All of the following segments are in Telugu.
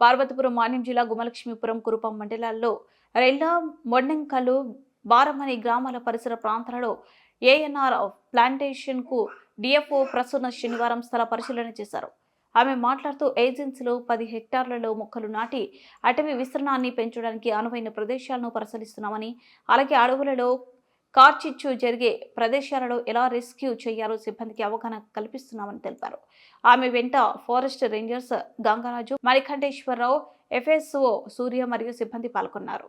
పార్వతీపురం మాన్యం జిల్లా గుమలక్ష్మీపురం కురుపం మండలాల్లో రెల్ల మొండెంకలు బారమణి గ్రామాల పరిసర ప్రాంతాలలో ఏఎన్ఆర్ ప్లాంటేషన్కు డిఎఫ్ఓ ప్రసన్న శనివారం స్థల పరిశీలన చేశారు. ఆమె మాట్లాడుతూ ఏజెన్సీలో పది హెక్టార్లలో మొక్కలు నాటి అటవీ విస్తరణాన్ని పెంచడానికి అనువైన ప్రదేశాలను పరిశీలిస్తున్నామని అలాగే అడవులలో కార్చిచ్చు జరిగే ప్రదేశాలలో ఎలా రెస్క్యూ చేయాలో సిబ్బందికి అవగాహన కల్పిస్తున్నామని తెలిపారు. ఆమె వెంట forest rangers Gangaraju Manikanteswararao FSO Surya మరియు సిబ్బంది పాల్గొన్నారు.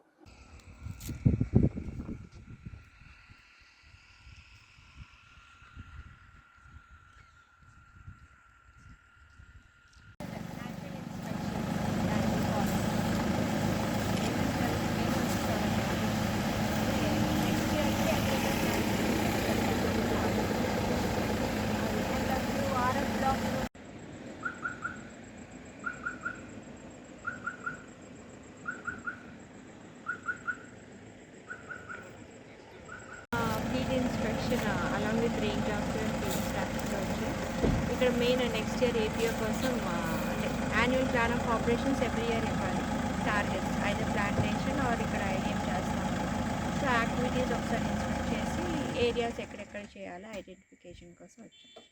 Inspection along with range officer and field staffs వచ్చి ఇక్కడ మెయిన్ నెక్స్ట్ ఇయర్ ఏపీఓ కోసం అంటే annual plan of operations every year ఇవ్వాలి. టార్గెట్స్ ఐదు ప్లాంటేషన్ ఆర్ ఇక్కడ ఏం చేస్తాం సో యాక్టివిటీస్ ఒకసారి ఇన్స్పెక్ట్ చేసి ఏరియాస్ ఎక్కడెక్కడ చేయాలో ఐడెంటిఫికేషన్ కోసం వచ్చాం.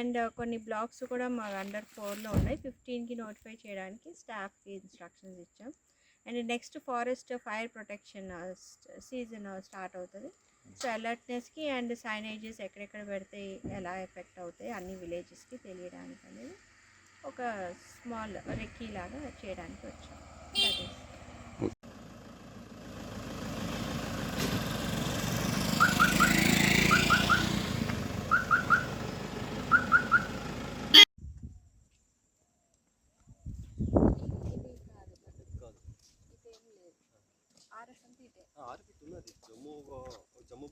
అండ్ కొన్ని బ్లాక్స్ కూడా మా అండర్ ఫోర్లో ఉన్నాయి. ఫిఫ్టీన్కి నోటిఫై చేయడానికి స్టాఫ్కి ఇన్స్ట్రక్షన్స్ ఇచ్చాం. And next forest fire protection season start అవుతుంది. సో అలర్ట్నెస్కి అండ్ సైనేజెస్ ఎక్కడెక్కడ పెడితే ఎలా ఎఫెక్ట్ అవుతాయి అన్ని విలేజెస్కి తెలియడానికి అనేది ఒక స్మాల్ రెక్కీ లాగా చేయడానికి వచ్చాం. ಆರ್ ಎಸ್ ಅಂತ ಜಮ್ಮು ಜಮ್ಮು